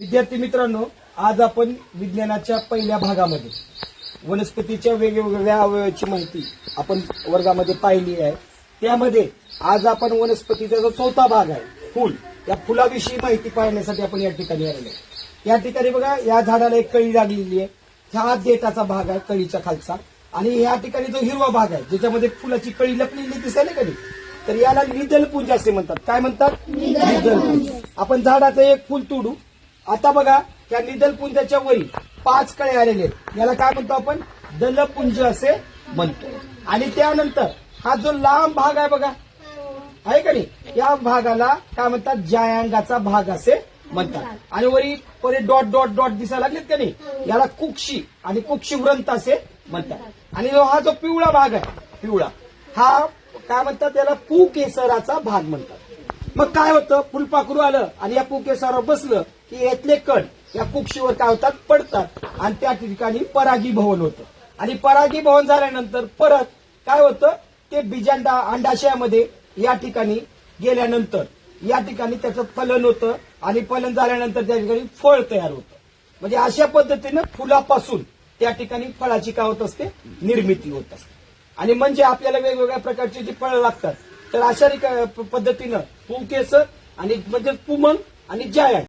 विद्यार्थी मित्रांनो आज आपण विज्ञानाच्या पहिल्या भागामध्ये वनस्पतीच्या वेगवेगळ्या अवयवाची माहिती आपण वर्गामध्ये पाहिली आहे. त्यामध्ये आज आपण वनस्पतीचा जो चौथा भाग आहे फुल या फुलाविषयी माहिती पाहण्यासाठी आपण या ठिकाणी आलेलो आहे. या ठिकाणी बघा या झाडाला एक कळी लागलेली आहे. हा देठाचा भाग आहे कळीच्या खालचा. आणि या ठिकाणी जो हिरवा भाग आहे ज्याच्यामध्ये फुलाची कळी लपलेली दिसायला का नाही? तर याला निदलपुंज असे म्हणतात. काय म्हणतात? निदलपुंज. आपण झाडाचं एक फुल तोडू. आता बघा या निदलपुंजाच्या वरी पाच कळे आलेले आहेत. याला काय म्हणतो आपण? दलपुंज असे म्हणतो. आणि त्यानंतर हा जो लांब भाग आहे बघा आहे का नाही? या भागाला काय म्हणतात? जायांगाचा भाग असे म्हणतात. आणि वरी परी डॉट डॉट डॉट दिसायला लागलेत का नाही? याला कुक्षी आणि कुक्षी व्रंत असे म्हणतात. आणि हा जो पिवळा भाग आहे पिवळा हा काय म्हणतात? त्याला पुकेसराचा भाग म्हणतात. मग काय होतं? फुलपाखरू आलं आणि या पुकेसरावर बसलं. की यातले कण या कुक्षीवर काय होतात? पडतात. आणि त्या ठिकाणी परागीभवन होतं. आणि परागीभवन झाल्यानंतर परत काय होतं? ते बीजांडा अंडाशयामध्ये या ठिकाणी गेल्यानंतर या ठिकाणी त्याचं फलन होतं आणि फलन झाल्यानंतर त्या ठिकाणी फळ तयार होतं. म्हणजे अशा पद्धतीनं फुलापासून त्या ठिकाणी फळाची काय होत असते? निर्मिती होत असते. आणि म्हणजे आपल्याला वेगवेगळ्या प्रकारची जी फळं लागतात तर अशा पद्धतीनं पुकेसर आणि म्हणजे पुमंग आणि जायंट.